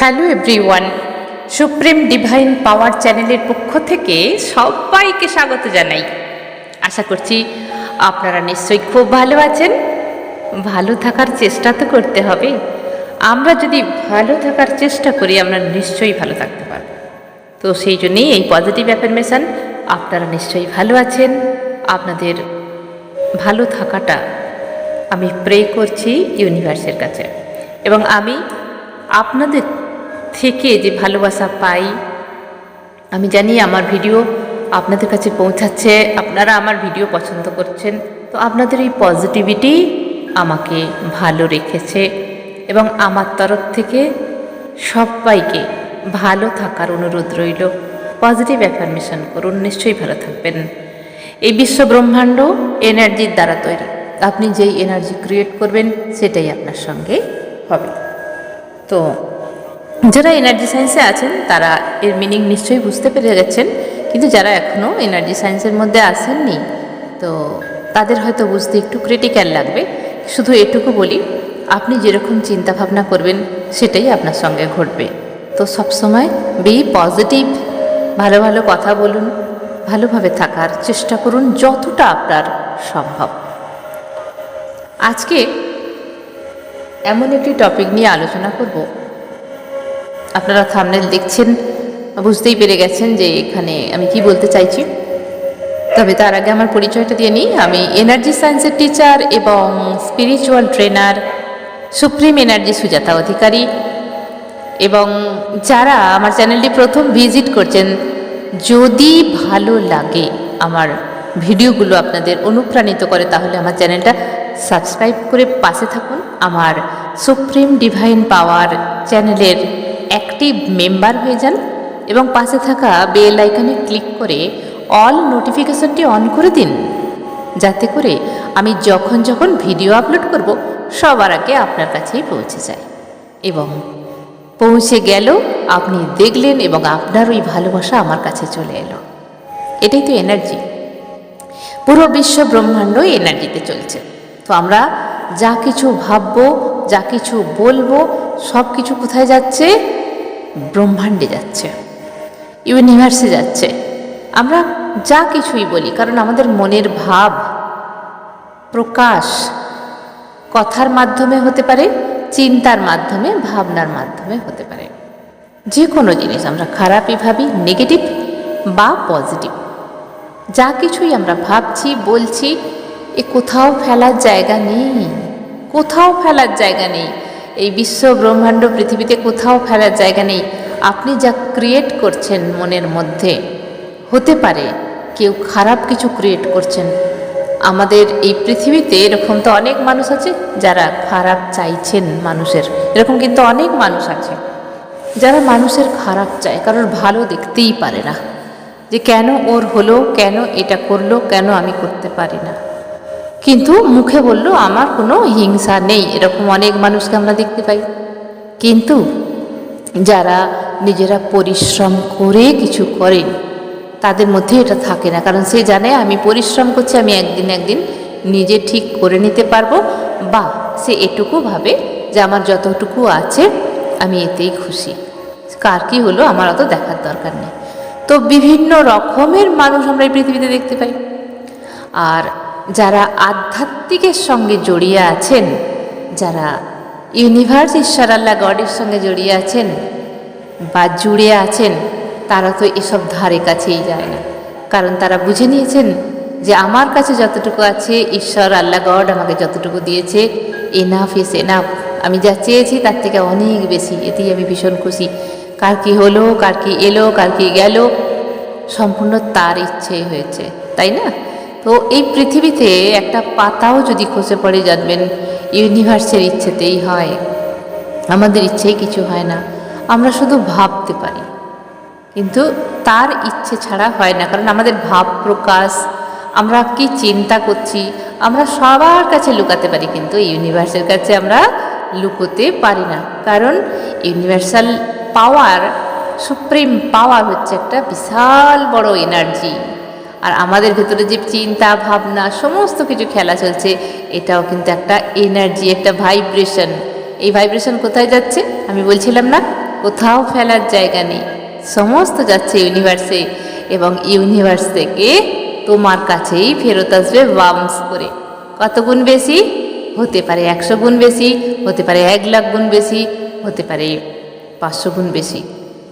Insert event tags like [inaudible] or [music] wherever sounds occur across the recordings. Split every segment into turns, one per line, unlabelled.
Hello everyone, Supreme Divine Power চ্যানেলের পক্ষ থেকে সবাইকে স্বাগত জানাই। আশা করছি আপনারা নিশ্চয়ই খুব ভালো আছেন। ভালো থাকার চেষ্টা তো করতে হবে। আমরা যদি ভালো থাকার চেষ্টা করি, আমরা নিশ্চয়ই ভালো থাকতে পারব। তো সেই জন্যেই এই পজিটিভ অ্যাফার্মেশন আপনারা নিশ্চয়ই ভালো আছেন। আপনাদের ভালো থাকাটা আমি প্রে করছি ইউনিভার্সের কাছে। এবং আমি আপনাদের থেকে যে ভালোবাসা পাই, আমি জানি আমার ভিডিও আপনাদের কাছে পৌঁছাচ্ছে, আপনারা আমার ভিডিও পছন্দ করছেন, তো আপনাদের এই পজিটিভিটি আমাকে ভালো রেখেছে এবং আমার তরফ থেকে সবাইকে ভালো থাকার অনুরোধ রইল। পজিটিভ অ্যাফার্মেশন করুন, নিশ্চয়ই ভালো থাকবেন। এই বিশ্ব ব্রহ্মাণ্ড এনার্জির দ্বারা তৈরি। আপনি যেই এনার্জি ক্রিয়েট করবেন, সেটাই আপনার সঙ্গে হবে। তো যারা এনার্জি সায়েন্সে আছেন, তারা এর মিনিং নিশ্চয়ই বুঝতে পেরে গেছেন। কিন্তু যারা এখনও এনার্জি সায়েন্সের মধ্যে আসেননি তো তাদের হয়তো বুঝতে একটু ক্রিটিক্যাল লাগবে। শুধু এটুকু বলি, আপনি যেরকম চিন্তা ভাবনা করবেন, সেটাই আপনার সঙ্গে ঘটবে। তো সবসময় বি পজিটিভ ভালো ভালো কথা বলুন, ভালোভাবে থাকার চেষ্টা করুন যতটা আপনার সম্ভব। আজকে এমন একটি টপিক নিয়ে আলোচনা করব আপনারা থামনেল দেখছেন, বুঝতেই পেরে গেছেন যে এখানে আমি কি বলতে চাইছি। তবে তার আগে আমার পরিচয়টা দিয়ে নিই। আমি এনার্জি সায়েন্সের টিচার এবং spiritual trainer supreme energy Sujata Adhikari. এবং যারা আমার চ্যানেলটি প্রথম ভিজিট করছেন, যদি ভালো লাগে আমার ভিডিওগুলো আপনাদের অনুপ্রাণিত করে, তাহলে আমার চ্যানেলটা সাবস্ক্রাইব করে পাশে থাকুন। আমার সুপ্রিম ডিভাইন পাওয়ার চ্যানেলের অ্যাক্টিভ মেম্বার হয়ে যান এবং পাশে থাকা বেল আইকনে ক্লিক করে অল নোটিফিকেশনটি অন করে দিন। যাতে করে আমি যখন যখন ভিডিও আপলোড করব, সবার আগে আপনার কাছেই পৌঁছে যায়। এবং পৌঁছে গেল, আপনি দেখলেন এবং আপনার ওই ভালোবাসা আমার কাছে চলে এলো। এটাই তো এনার্জি পুরো বিশ্ব ব্রহ্মাণ্ড এনার্জিতে চলছে। তো আমরা যা কিছু ভাববো, যা কিছু বলব সব কিছু কোথায় যাচ্ছে? ব্রহ্মাণ্ডে যাচ্ছে। ইউনিভার্সে যাচ্ছে। আমরা যা কিছুই বলি, কারণ আমাদের মনের ভাব, প্রকাশ কথার মাধ্যমে হতে পারে, চিন্তার মাধ্যমে, ভাবনার মাধ্যমে হতে পারে। যে কোনো জিনিস আমরা খারাপই ভাবি, নেগেটিভ বা পজিটিভ। যা কিছুই আমরা ভাবছি, বলছি, এ কোথাও ফেলার জায়গা নেই। কোথাও ফেলার জায়গা নেই। এই বিশ্ব ব্রহ্মাণ্ড পৃথিবীতে কোথাও ফেলার জায়গা নেই। আপনি যা ক্রিয়েট করছেন মনের মধ্যে, হতে পারে কেউ খারাপ কিছু ক্রিয়েট করছেন। আমাদের এই পৃথিবীতে এরকম তো অনেক মানুষ আছে যারা খারাপ চাইছেন মানুষের। এরকম কিন্তু অনেক মানুষ আছে যারা মানুষের খারাপ চায়, কারোর ভালো দেখতেই পারে না যে কেন ওর হলো, কেন এটা করল, কেন আমি করতে পারি না। কিন্তু মুখে বলল, আমার কোনো হিংসা নেই। এরকম অনেক মানুষকে আমরা দেখতে পাই। কিন্তু যারা নিজেরা পরিশ্রম করে কিছু করেন, তাদের মধ্যে এটা থাকে না। কারণ সে জানে, আমি পরিশ্রম করছি, আমি একদিন একদিন নিজে ঠিক করে নিতে পারব। বা সে এটুকু ভাবে যে, আমার যতটুকু আছে, আমি এতেই খুশি। কার কি হলো, আমার অত দেখার দরকার নেই। তো বিভিন্ন রকমের মানুষ আমরা এই পৃথিবীতে দেখতে পাই। আর যারা আধ্যাত্মিকের সঙ্গে জড়িয়ে আছেন, যারা ইউনিভার্স ঈশ্বর আল্লাহ গডের সঙ্গে জড়িয়ে আছেন বা জুড়ে আছেন, তারা তো এসব ধারে কাছেই যায় না। কারণ তারা বুঝে নিয়েছেন যে আমার কাছে যতটুকু আছে, ঈশ্বর আল্লাহ গড আমাকে যতটুকু দিয়েছে এনাফ ইস এনাফ আমি যা চেয়েছি তার থেকে অনেক বেশি, এতেই আমি ভীষণ খুশি। কার কি হলো, কার কি এলো, কার কি গেল, সম্পূর্ণ তার ইচ্ছে হয়েছে, তাই না? তো এই পৃথিবীতে একটা পাতাও যদি খসে পড়ে, জানবেন, ইউনিভার্সের ইচ্ছেতেই হয়। আমাদের ইচ্ছেই কিছু হয় না। আমরা শুধু ভাবতে পারি। কিন্তু তার ইচ্ছে ছাড়া হয় না। কারণ আমাদের ভাব প্রকাশ, আমরা কি চিন্তা করছি, আমরা সবার কাছে লুকাতে পারি। কিন্তু ইউনিভার্সের কাছে আমরা লুকোতে পারি না। কারণ ইউনিভার্সাল পাওয়ার, সুপ্রিম পাওয়ার হচ্ছে একটা বিশাল বড় এনার্জি। আর আমাদের ভেতরে যে চিন্তা, ভাবনা, সমস্ত কিছু খেলা চলছে, এটাও কিন্তু একটা এনার্জি একটা ভাইব্রেশন এই ভাইব্রেশন কোথায় যাচ্ছে? আমি বলছিলাম না, কোথাও ফেলার জায়গা নেই। সমস্ত যাচ্ছে ইউনিভার্সে এবং ইউনিভার্স থেকে তোমার কাছেই ফেরত আসবে বাউন্স করে। কত গুণ বেশি? হতে পারে একশো গুণ বেশি, হতে পারে এক লাখ গুণ বেশি, হতে পারে পাঁচশো গুণ বেশি।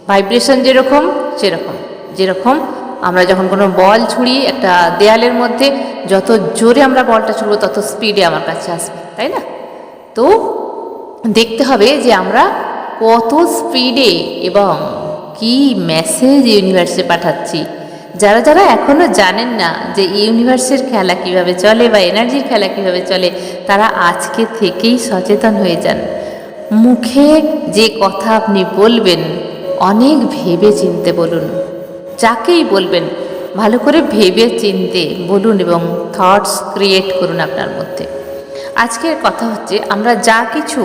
ভাইব্রেশন যেরকম, সেরকম। যেরকম আমরা যখন কোনো বল ছুঁড়ি একটা দেয়ালের মধ্যে, যত জোরে আমরা বলটা ছুড়বো, তত স্পিডে আমার কাছে আসবে, তাই না? তো দেখতে হবে যে আমরা কত স্পিডে এবং কি মেসেজ ইউনিভার্সে পাঠাচ্ছি। যারা যারা এখনও জানেন না যে ইউনিভার্সের খেলা কীভাবে চলে বা এনার্জির খেলা কীভাবে চলে, তারা আজকে থেকেই সচেতন হয়ে যান। মুখে যে কথা আপনি বলবেন, অনেক ভেবে চিনতে বলুন। যাকেই বলবেন, ভালো করে ভেবে চিনতে বলুন এবং থটস ক্রিয়েট করুন আপনার মধ্যে। আজকের কথা হচ্ছে, আমরা যা কিছু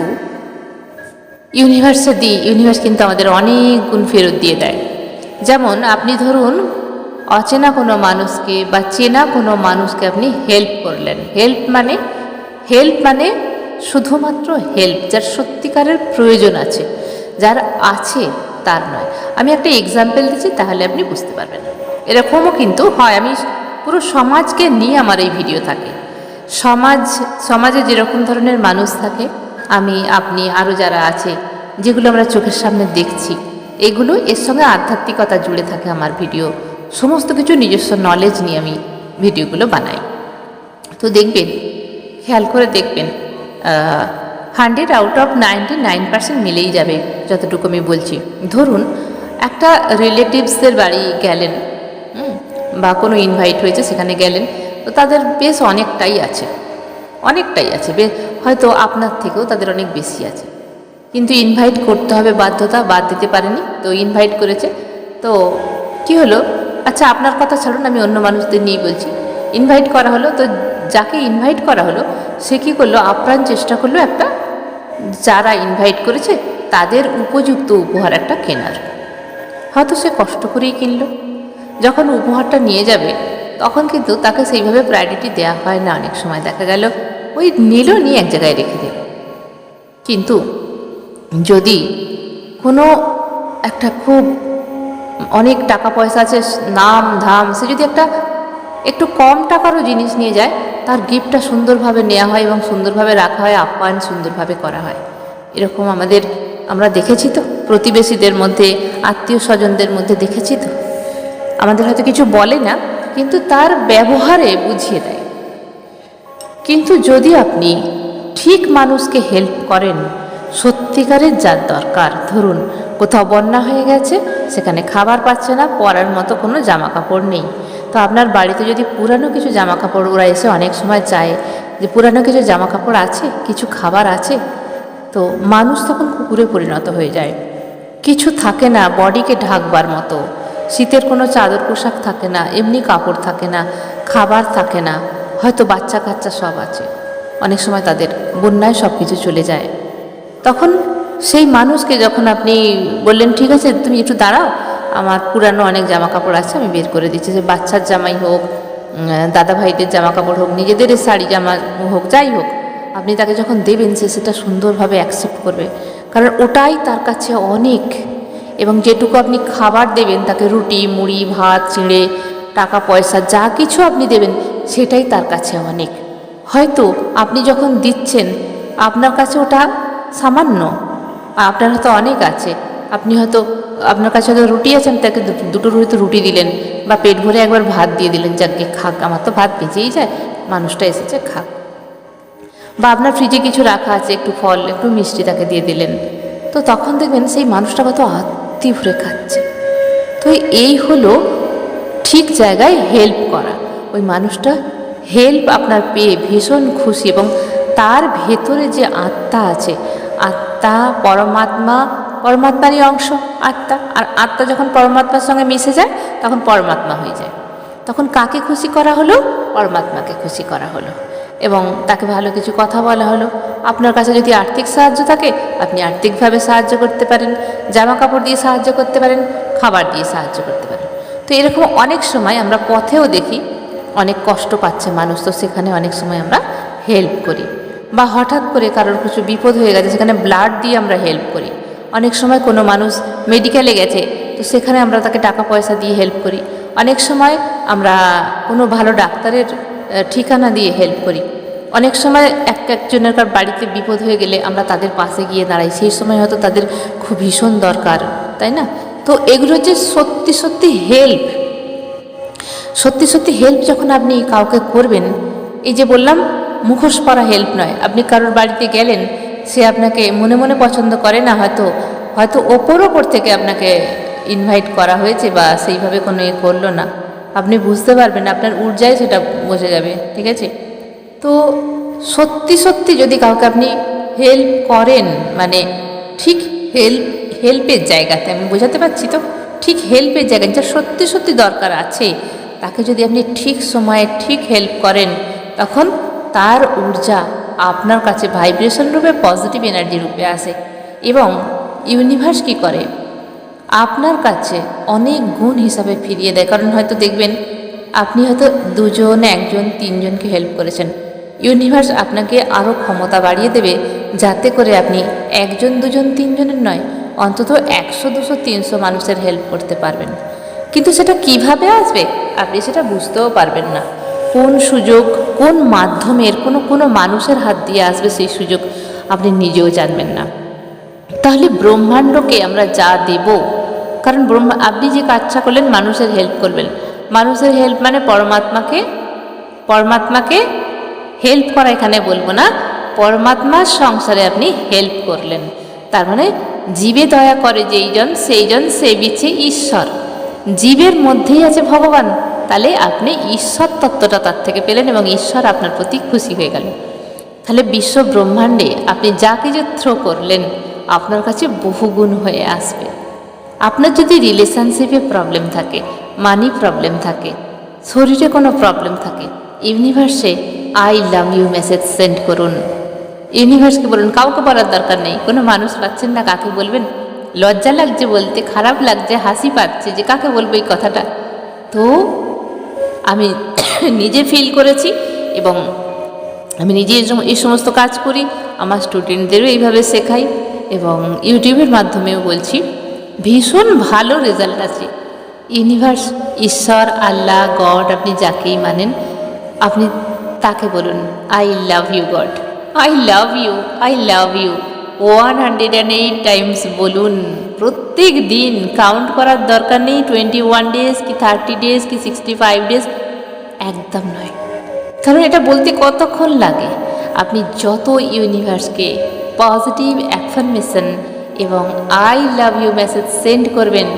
ইউনিভার্সে দিই ইউনিভার্স কিন্তু আমাদের অনেক গুণ ফেরত দিয়ে দেয়। যেমন, আপনি ধরুন, অচেনা কোনো মানুষকে বা চেনা কোনো মানুষকে আপনি হেল্প করলেন। হেল্প মানে হেল্প মানে শুধুমাত্র হেল্প যার সত্যিকারের প্রয়োজন আছে, যার আছে। তার নয়। আমি একটা এক্সাম্পল দিচ্ছি, তাহলে আপনি বুঝতে পারবেন। এরকমও কিন্তু হয়। আমি পুরো সমাজকে নিয়ে আমার এই ভিডিও থাকে। সমাজ, সমাজে যেরকম ধরনের মানুষ থাকে, আমি, আপনি আরও যারা আছে, যেগুলো আমরা চোখের সামনে দেখছি, এগুলো এর সঙ্গে আধ্যাত্মিকতা জুড়ে থাকে আমার ভিডিও সমস্ত কিছু নিজস্ব নলেজ নিয়ে আমি ভিডিওগুলো বানাই। তো দেখবেন, খেয়াল করে দেখবেন hundred out of ninety nine percent মিলেই যাবে, যতটুকু আমি বলছি। ধরুন, একটা রিলেটিভসদের বাড়ি গেলেন বা কোনো ইনভাইট হয়েছে, সেখানে গেলেন, তো তাদের বেশ অনেকটাই আছে অনেকটাই আছে, বে, হয়তো আপনার থেকেও তাদের অনেক বেশি আছে। কিন্তু ইনভাইট করতে হবে বাধ্যতা, বাদ দিতে পারেনি, তো ইনভাইট করেছে, তো কি হলো? আচ্ছা আপনার কথা ছাড়ুন, আমি অন্য মানুষদের নিয়েই বলছি। ইনভাইট করা হলো, তো যাকে ইনভাইট করা হলো, সে কী করল? আপ্রাণ চেষ্টা করল একটা যারা ইনভাইট করেছে, তাদের উপযুক্ত উপহার একটা কেনার। হয়তো সে কষ্ট করেই কিনল। যখন উপহারটা নিয়ে যাবে, তখন কিন্তু তাকে সেইভাবে প্রায়োরিটি দেওয়া হয় না। অনেক সময় দেখা গেল, ওই নিল নিয়ে এক জায়গায় রেখে দিল কিন্তু যদি কোনো একটা খুব অনেক টাকা পয়সা আছে, নাম, ধাম, সে যদি একটা একটু কম টাকারও জিনিস নিয়ে যায় তার গিফটটা সুন্দরভাবে নেওয়া হয় এবং সুন্দরভাবে রাখা হয়, আপ্যায়ন সুন্দরভাবে করা হয়। এরকম আমাদের, আমরা দেখেছি তো, প্রতিবেশীদের মধ্যে আত্মীয় স্বজনদের মধ্যে দেখেছি তো। আমাদের হয়তো কিছু বলে না, কিন্তু তার ব্যবহারে বুঝিয়ে দেয়। কিন্তু যদি আপনি ঠিক মানুষকে হেল্প করেন, সত্যিকারের যার দরকার, ধরুন কোথাও বন্যা হয়ে গেছে, সেখানে খাবার পাচ্ছে না, পরার মতো কোনো জামা কাপড় নেই। তো আপনার বাড়িতে যদি পুরানো কিছু জামা কাপড় ওরা এসে অনেক সময় চায় যে পুরানো কিছু জামা কাপড় আছে, কিছু খাবার আছে, তো মানুষ তখন কুকুরে পরিণত হয়ে যায়। কিছু থাকে না, বডিকে ঢাকবার মতো। শীতের কোনো চাদর পোশাক থাকে না, এমনি কাপড় থাকে না, খাবার থাকে না, হয়তো বাচ্চা কাচ্চা সব আছে। অনেক সময় তাদের বন্যায় সব কিছু চলে যায়। তখন সেই মানুষকে যখন আপনি বললেন, ঠিক আছে, তুমি একটু দাঁড়াও। আমার পুরানো অনেক জামা কাপড় আছে, আমি বের করে দিচ্ছি। যে বাচ্চার জামাই হোক দাদা ভাইদের জামা কাপড় হোক, নিজেদের শাড়ি জামা হোক, যাই হোক, আপনি তাকে যখন দেবেন, সে সেটা সুন্দরভাবে অ্যাকসেপ্ট করবে। কারণ ওটাই তার কাছে অনেক। এবং যেটুকু আপনি খাবার দেবেন, তাকে রুটি, মুড়ি, ভাত, চিঁড়ে, টাকা, পয়সা, যা কিছু আপনি দেবেন, সেটাই তার কাছে অনেক। হয়তো আপনি যখন দিচ্ছেন, আপনার কাছে ওটা সামান্য, আপনার হয়তো অনেক আছে আপনি হয়তো, আপনার কাছে হয়তো রুটি আছে আপনি তাকে দুটো হয়তো রুটি দিলেন। বা পেট ভরে একবার ভাত দিয়ে দিলেন, যাকে খাক, আমার তো ভাত বেঁচেই যায়, মানুষটা এসেছে, খাক। বা আপনার ফ্রিজে কিছু রাখা আছে, একটু ফল, একটু মিষ্টি তাকে দিয়ে দিলেন। তো তখন দেখবেন সেই মানুষটা কত আত্মি ভরে খাচ্ছে। তো এই হলো ঠিক জায়গায় হেল্প করা। ওই মানুষটা হেল্প আপনার পেয়ে ভীষণ খুশি এবং তার ভেতরে যে আত্মা আছে, আত্মা, পরমাত্মা পরমাত্মারই অংশ, আত্মা। আর আত্মা যখন পরমাত্মার সঙ্গে মিশে যায়, তখন পরমাত্মা হয়ে যায়। তখন কাকে খুশি করা হলো? পরমাত্মাকে খুশি করা হলো। এবং তাকে ভালো কিছু কথা বলা হলো। আপনার কাছে যদি আর্থিক সাহায্য থাকে, আপনি আর্থিকভাবে সাহায্য করতে পারেন। জামা কাপড় দিয়ে সাহায্য করতে পারেন, খাবার দিয়ে সাহায্য করতে পারেন। তো এরকম অনেক সময় আমরা পথেও দেখি, অনেক কষ্ট পাচ্ছে মানুষ। তো সেখানে অনেক সময় আমরা হেল্প করি। বা হঠাৎ করে কারোর কিছু বিপদ হয়ে গেছে, সেখানে ব্লাড দিয়ে আমরা হেল্প করি। অনেক সময় কোনো মানুষ মেডিকেলে গেছে, তো সেখানে আমরা তাকে টাকা পয়সা দিয়ে হেল্প করি। অনেক সময় আমরা কোনো ভালো ডাক্তারের ঠিকানা দিয়ে হেল্প করি। অনেক সময় এক একজনের কার বাড়িতে বিপদ হয়ে গেলে আমরা তাদের পাশে গিয়ে দাঁড়াই। সেই সময় হয়তো তাদের খুব ভীষণ দরকার, তাই না? তো এগুলো যে সত্যি সত্যি হেল্প সত্যি সত্যি হেল্প যখন আপনি কাউকে করবেন, এই যে বললাম মুখোশ পরা হেল্প নয়। আপনি কারোর বাড়িতে গেলেন সে আপনাকে মনে মনে পছন্দ করে না, হয়তো হয়তো ওপর ওপর থেকে আপনাকে ইনভাইট করা হয়েছে বা সেইভাবে কোনো এ করল না। আপনি বুঝতে পারবেন, আপনার ঊর্জায় সেটা বসে যাবে, ঠিক আছে? তো সত্যি সত্যি যদি কাউকে আপনি হেল্প করেন মানে ঠিক হেল্প হেল্পের জায়গাতে, আমি বোঝাতে পারছি তো? ঠিক হেল্পের জায়গায়, যা সত্যি সত্যি দরকার আছে, তাকে যদি আপনি ঠিক সময়ে ঠিক হেল্প করেন, তখন তার ঊর্জা আপনার কাছে ভাইব্রেশন রূপে পজিটিভ এনার্জি রূপে আসে এবং ইউনিভার্স কী করে? আপনার কাছে অনেক গুণ হিসাবে ফিরিয়ে দেয়। কারণ হয়তো দেখবেন, আপনি হয়তো দুজন একজন, তিনজনকে হেল্প করেছেন। ইউনিভার্স আপনাকে আরও ক্ষমতা বাড়িয়ে দেবে যাতে করে আপনি একজন, দুজন, তিনজনের নয়, অন্তত একশো, দুশো, তিনশো মানুষের হেল্প করতে পারবেন। কিন্তু সেটা কীভাবে আসবে? আপনি সেটা বুঝতেও পারবেন না। কোন সুযোগ, কোন মাধ্যমের, কোনো কোনো মানুষের হাত দিয়ে আসবে সেই সুযোগ আপনি নিজেও জানবেন না। তাহলে ব্রহ্মাণ্ডকে আমরা যা দেব, কারণ ব্রহ্মা, আপনি যে কাজটা করলেন, মানুষের হেল্প করবেন। মানুষের হেল্প মানে পরমাত্মাকে পরমাত্মাকে হেল্প করা এখানে বলব না, পরমাত্মার সংসারে আপনি হেল্প করলেন। তার মানে জীবে দয়া করে যেইজন সেইজন সেবিছে ঈশ্বর। জীবের মধ্যেই আছে ভগবান। তাহলে আপনি ঈশ্বর তত্ত্বটা তার থেকে পেলেন এবং ঈশ্বর আপনার প্রতি খুশি হয়ে গেল তাহলে বিশ্ব ব্রহ্মাণ্ডে আপনি যা কিছু থ্রো করলেন, আপনার কাছে বহুগুণ হয়ে আসবে। আপনার যদি রিলেশনশিপে প্রবলেম থাকে মানি প্রবলেম থাকে, শরীরে কোনো প্রবলেম থাকে ইউনিভার্সে I love you message send করুন। ইউনিভার্সকে বলুন, কাউকে বলার দরকার নেই, কোনো মানুষ পাচ্ছেন না, কাকে বলবেন? লজ্জা লাগছে বলতে, খারাপ লাগছে, হাসি পাচ্ছে যে কাকে বলব এই কথাটা? তো আমি [coughs] নিজে ফিল করেছি এবং আমি নিজে এই সম- এই সমস্ত কাজ করি। আমার স্টুডেন্টদেরও এইভাবে শেখাই এবং ইউটিউবের মাধ্যমেও বলছি, ভীষণ ভালো রেজাল্ট আছে। ইউনিভার্স ঈশ্বর, আল্লাহ গড আপনি যাকেই মানেন, আপনি তাকে বলুন I love you God I love you I love you one hundred and eight times বলুন। প্রত্যেক দিন কাউন্ট করার দরকার নেই টোয়েন্টি ওয়ান ডেজ কি থার্টি ডেজ কি সিক্সটি ফাইভ ডেজ একদম নয়। কারণ এটা বলতে কতক্ষণ লাগে? আপনি যত ইউনিভার্সকে পজিটিভ অ্যাফার্মেশন এবং I love you message send করবেন,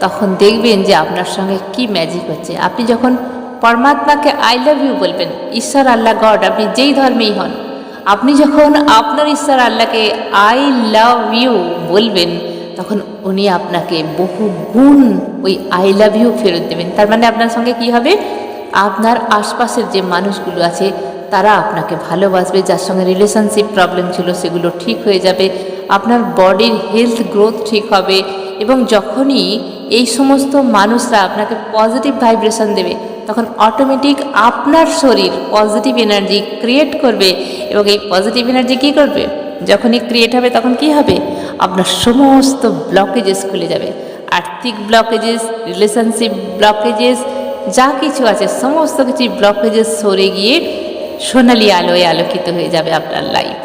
তখন দেখবেন যে আপনার সঙ্গে কি ম্যাজিক হচ্ছে। আপনি যখন পরমাত্মাকে আই লাভ ইউ বলবেন, ঈশ্বর, আল্লাহ গড আপনি যেই ধর্মেই হন আপনি যখন আপনার ঈশ্বর আল্লাহকে আই লাভ ইউ বলবেন, তখন উনি আপনাকে বহু গুণ ওই আই লাভ ইউ ফেরত দেবেন। তার মানে আপনার সঙ্গে কি হবে? আপনার আশপাশের যে মানুষগুলো আছে, তারা আপনাকে ভালোবাসবে, যার সঙ্গে রিলেশনশিপ প্রবলেম ছিল সেগুলো ঠিক হয়ে যাবে, আপনার বডির হেলথ গ্রোথ ঠিক হবে, এবং যখনই এই সমস্ত মানুষরা আপনাকে পজিটিভ ভাইব্রেশন দেবে তখন অটোমেটিক আপনার শরীর পজিটিভ এনার্জি ক্রিয়েট করবে এবং এই পজিটিভ এনার্জি কী করবে? যখনই ক্রিয়েট হবে তখন কি হবে? আপনার সমস্ত ব্লকেজেস খুলে যাবে। আর্থিক ব্লকেজেস রিলেশনশিপ ব্লকেজেস যা কিছু আছে, সমস্ত কিছু ব্লকেজেস সরে গিয়ে সোনালি আলোয় আলোকিত হয়ে যাবে আপনার লাইফ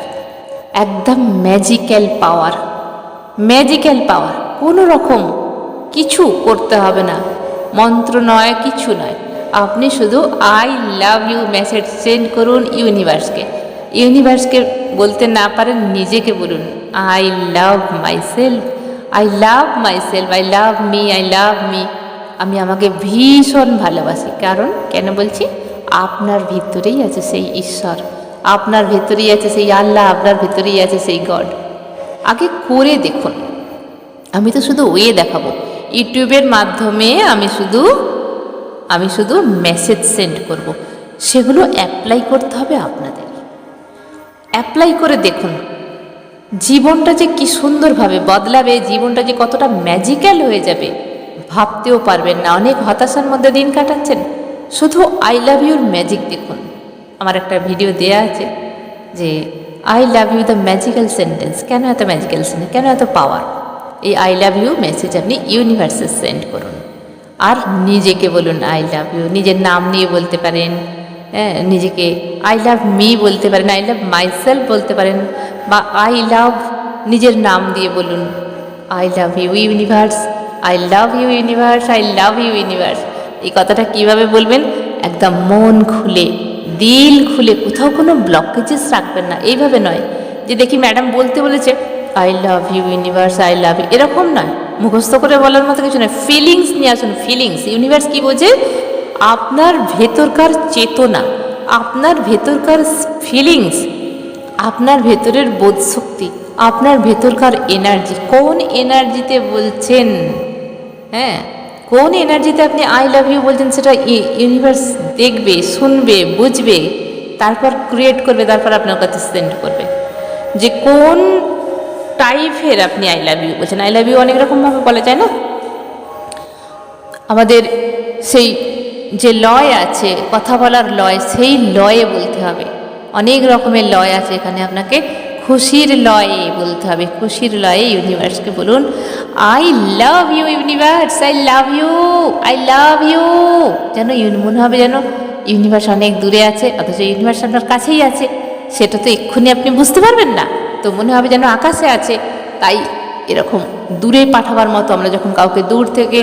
একদম ম্যাজিক্যাল পাওয়ার ম্যাজিক্যাল পাওয়ার কোনো রকম কিছু করতে হবে না। মন্ত্র নয়, কিছু নয়। আপনি শুধু I love you message send করুন ইউনিভার্সকে ইউনিভার্সকে বলতে না পারেন, নিজেকে বলুন। I love myself I love myself I love me I love me আমি আমাকে ভীষণ ভালোবাসি। কারণ কেন বলছি? আপনার ভিতরেই আছে সেই ঈশ্বর। আপনার ভেতরেই আছে সেই আল্লাহ। আপনার ভেতরেই আছে সেই গড। আগে করে দেখুন। আমি তো শুধু ওয়ে দেখাবো। ইউটিউবের মাধ্যমে আমি শুধু আমি শুধু মেসেজ সেন্ড করব। সেগুলো অ্যাপ্লাই করতে হবে আপনাদের। অ্যাপ্লাই করে দেখুন, জীবনটা যে কি সুন্দরভাবে বদলাবে, জীবনটা যে কতটা ম্যাজিক্যাল হয়ে যাবে, ভাবতেও পারবেন না। অনেক হতাশার মধ্যে দিন কাটাচ্ছেন। শুধু আই লাভ ইউর ম্যাজিক দেখুন। আমার একটা ভিডিও দেয়া আছে যে I love you the magical sentence কেন এত ম্যাজিক্যাল সেন্টেন্স কেন এত পাওয়ার এই আই লাভ ইউ মেসেজ আপনি ইউনিভার্সে সেন্ড করুন। আর নিজেকে বলুন আই লাভ ইউ নিজের নাম নিয়ে বলতে পারেন হ্যাঁ নিজেকে আই লাভ মি বলতে পারেন আই লাভ মাইসেলফ বলতে পারেন, বা আই লাভ নিজের নাম দিয়ে বলুন I love you universe I love you universe I love you universe এই কথাটা কীভাবে বলবেন? একদম মন খুলে, দিল খুলে, কোথাও কোনো ব্লকেজেস রাখবেন না। এইভাবে নয় যে, দেখি ম্যাডাম বলতে বলেছে I love you universe I love you এরকম নয়। মুখস্থ করে বলার মতো কিছু নয়। ফিলিংস নিয়ে আসুন ফিলিংস ইউনিভার্স কি বোঝে? আপনার ভেতরকার চেতনা, আপনার ভেতরকার ফিলিংস আপনার ভেতরের বোধশক্তি, আপনার ভেতরকার এনার্জি কোন এনার্জিতে বলছেন? হ্যাঁ কোন এনার্জিতে আপনি আই লাভ ইউ বলছেন সেটা ইউনিভার্স দেখবে, শুনবে, বুঝবে, তারপর ক্রিয়েট করবে, তারপর আপনার কাছে সেন্ড করবে। যে কোন টাইপের আপনি আই লাভ ইউ বলছেন। আই লাভ ইউ অনেক রকমভাবে বলা যায় না? আমাদের সেই যে লয় আছে, কথা বলার লয়, সেই লয়ে বলতে হবে। অনেক রকমের লয় আছে এখানে আপনাকে। খুশির লয়ে বলতে হবে। খুশির লয়ে ইউনিভার্সকে বলুন I love you universe I love you I love you যেন ইউন- মনে হবে যেন ইউনিভার্স অনেক দূরে আছে, অথচ ইউনিভার্স আপনার কাছেই আছে। সেটা তো এক্ষুনি আপনি বুঝতে পারবেন না। তো মনে হবে যেন আকাশে আছে। তাই এরকম দূরে পাঠাবার মতো আমরা যখন কাউকে দূর থেকে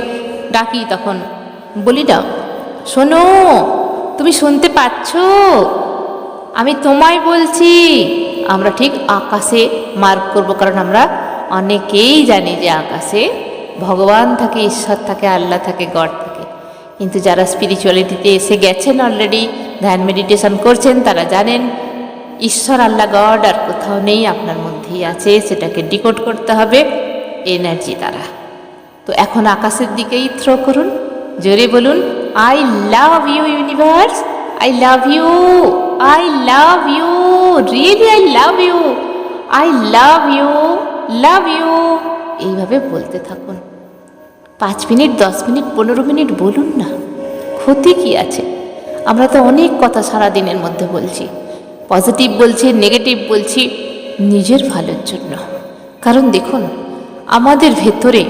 ডাকি তখন বলি না শোনো, তুমি শুনতে পাচ্ছ? আমি তোমায় বলছি। আমরা ঠিক আকাশে মার্ক করব, কারণ আমরা অনেকেই জানি যে আকাশে ভগবান থাকে, ঈশ্বর থাকে, আল্লাহ থাকে, গড থাকে। কিন্তু যারা স্পিরিচুয়ালিটিতে এসে গেছেন অলরেডি ধ্যান মেডিটেশন করছেন, তারা জানেন ঈশ্বর আল্লাহ গড আর কোথাও নেই, আপনার মধ্যেই আছে, সেটাকে ডিকোড করতে হবে এনার্জি দ্বারা। তো এখন আকাশের দিকেই থ্রো করুন, জোরে বলুন I love you universe I love you I love you really I love you I love you love you এইভাবে বলতে থাকুন। পাঁচ মিনিট, দশ মিনিট, পনেরো মিনিট বলুন না, ক্ষতি কি আছে? আমরা তো অনেক কথা সারা দিনের মধ্যে বলছি। পজিটিভ বলছি, নেগেটিভ বলছি, নিজের ভালোর জন্য। কারণ দেখুন, আমাদের ভেতরে,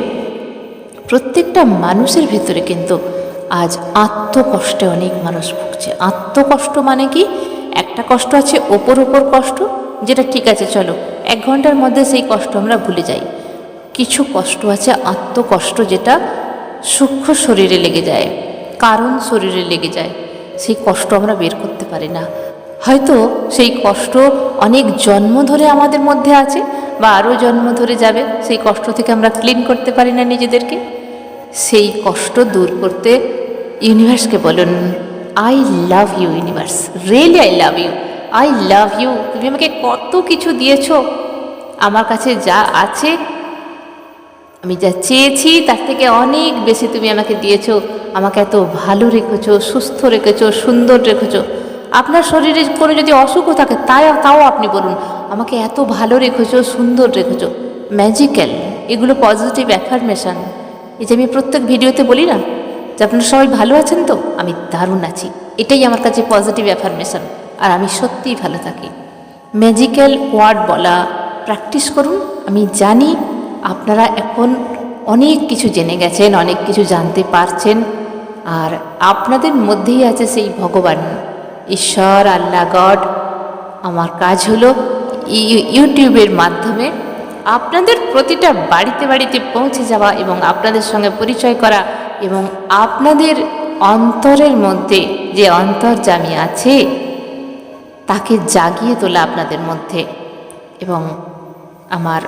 প্রত্যেকটা মানুষের ভেতরে কিন্তু আজ আত্মকষ্টে অনেক মানুষ ভুগছে। আত্মকষ্ট মানে কি? একটা কষ্ট আছে, ওপর ওপর কষ্ট, যেটা ঠিক আছে, চলো, এক ঘণ্টার মধ্যে সেই কষ্ট আমরা ভুলে যাই। কিছু কষ্ট আছে, আত্মকষ্ট যেটা সূক্ষ্ম শরীরে লেগে যায়, কারণ শরীরে লেগে যায়, সেই কষ্ট আমরা বের করতে পারি না। হয়তো সেই কষ্ট অনেক জন্ম ধরে আমাদের মধ্যে আছে বা আরও জন্ম ধরে যাবে, সেই কষ্ট থেকে আমরা ক্লিন করতে পারি না নিজেদেরকে। সেই কষ্ট দূর করতে ইউনিভার্সকে বলুন, I love you universe, really I love you, I love you, তুমি আমাকে কত কিছু দিয়েছ, আমার কাছে যা আছে, আমি যা চেয়েছি, তার থেকে অনেক বেশি তুমি আমাকে দিয়েছ, আমাকে এত ভালো রেখেছো, সুস্থ রেখেছো, সুন্দর রেখেছো আপনার শরীরে কোনো যদি অসুখও থাকে, তাই তাও আপনি বলুন। আমাকে এত ভালো রেখেছো, সুন্দর রেখেছো। ম্যাজিক্যাল এগুলো পজিটিভ অ্যাফার্মেশন এই যে আমি প্রত্যেক ভিডিওতে বলি না, যে আপনারা সবাই ভালো আছেন তো? আমি দারুণ আছি। এটাই আমার কাছে পজিটিভ অ্যাফার্মেশন আর আমি সত্যিই ভালো থাকি। ম্যাজিক্যাল ওয়ার্ড বলা প্র্যাকটিস করুন। আমি জানি আপনারা এখন অনেক কিছু জেনে গেছেন, অনেক কিছু জানতে পারছেন। আর আপনাদের মধ্যেই আছে সেই ভগবান। ঈশ্বর, আল্লাহ, গড। আমার কাজ হলো ইউ- ইউটিউবের মাধ্যমে আপনাদের প্রতিটা বাড়িতে বাড়িতে পৌঁছে যাওয়া এবং আপনাদের সঙ্গে পরিচয় করা এবং আপনাদের অন্তরের মধ্যে যে অন্তর্জামী আছে, তাকে জাগিয়ে তোলা আপনাদের মধ্যে। এবং আমার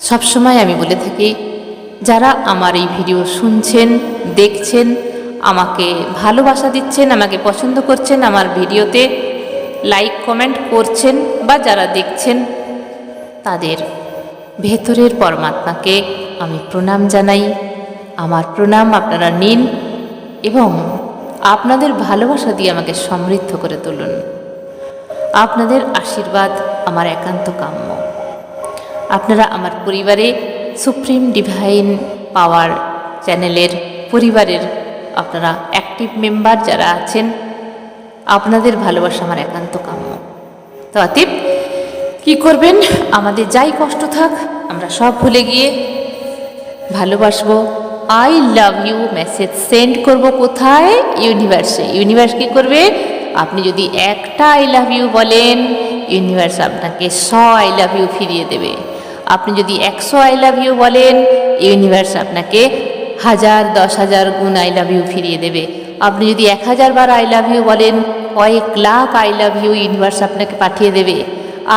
সবসময় আমি বলে থাকি, যারা আমার এই ভিডিও শুনছেন, দেখছেন আমাকে ভালোবাসা দিচ্ছেন, আমাকে পছন্দ করছেন, আমার ভিডিওতে লাইক কমেন্ট করছেন বা যারা দেখছেন, তাদের ভেতরের পরমাত্মাকে আমি প্রণাম জানাই। আমার প্রণাম আপনারা নিন এবং আপনাদের ভালোবাসা দিয়ে আমাকে সমৃদ্ধ করে তুলুন। আপনাদের আশীর্বাদ আমার একান্ত কাম্য। আপনারা আমার পরিবারে সুপ্রিম ডিভাইন পাওয়ার চ্যানেলের পরিবারের আপনারা অ্যাক্টিভ মেম্বার যারা আছেন, আপনাদের ভালোবাসা আমার একান্ত কাম্য তো অতএব কী করবেন? আমাদের যাই কষ্ট থাক, আমরা সব ভুলে গিয়ে ভালোবাসবো। I love you message send করব কোথায়? ইউনিভার্সে ইউনিভার্স কী করবে? আপনি যদি একটা আই লাভ ইউ বলেন ইউনিভার্স আপনাকে শ আই লাভ ইউ ফিরিয়ে দেবে। আপনি যদি একশো আই লাভ ইউ বলেন ইউনিভার্স আপনাকে হাজার, দশ হাজার গুণ আই লাভ ইউ ফিরিয়ে দেবে। আপনি যদি এক হাজার বার আই লাভ ইউ বলেন, কয়েক lakh I love you universe আপনাকে পাঠিয়ে দেবে।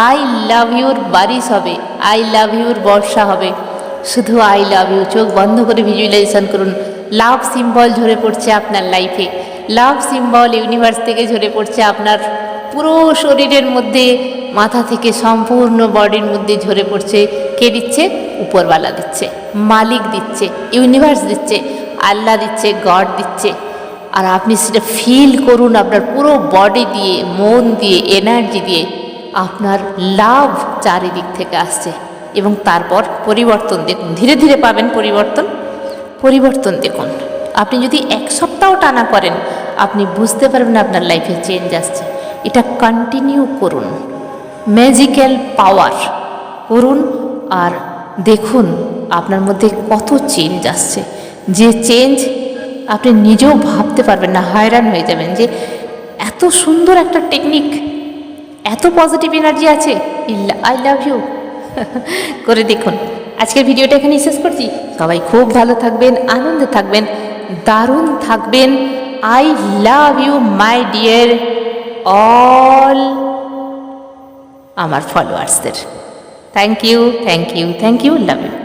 আই লাভ ইউর বারিশ হবে আই লাভ ইউর বর্ষা হবে। শুধু আই লাভ ইউ চোখ বন্ধ করে ভিজুয়ালাইজেশন করুন। লাভ সিম্বল ঝরে পড়ছে আপনার লাইফে লাভ সিম্বল ইউনিভার্স থেকে ঝরে পড়ছে আপনার পুরো শরীরের মধ্যে, মাথা থেকে সম্পূর্ণ বডির মধ্যে ঝরে পড়ছে। কে দিচ্ছে? উপরওয়ালা দিচ্ছে, মালিক দিচ্ছে, ইউনিভার্স দিচ্ছে, আল্লাহ দিচ্ছে, গড দিচ্ছে। আর আপনি সেটা ফিল করুন আপনার পুরো বডি দিয়ে, মন দিয়ে, এনার্জি দিয়ে, আপনার লাভ চারিদিক থেকে আসছে। এবং তারপর পরিবর্তন দেখুন, ধীরে ধীরে পাবেন পরিবর্তন। পরিবর্তন দেখুন। আপনি যদি এক সপ্তাহ টানা করেন, আপনি বুঝতে পারবেন আপনার লাইফে চেঞ্জ আসছে। এটা কন্টিনিউ করুন। ম্যাজিক্যাল পাওয়ার করুন আর দেখুন আপনার মধ্যে কত চেঞ্জ আসছে। যে চেঞ্জ আপনি নিজেও ভাবতে পারবেন না, হয়রান হয়ে যাবেন যে এত সুন্দর একটা টেকনিক এত পজিটিভ এনার্জি আছে। আই লাভ ইউ করে দেখুন। আজকের ভিডিওটা এখানে শেষ করছি। সবাই খুব ভালো থাকবেন, আনন্দে থাকবেন, দারুণ থাকবেন। I love you my dear all আমার ফলোয়ার্সদের thank you thank you thank you love you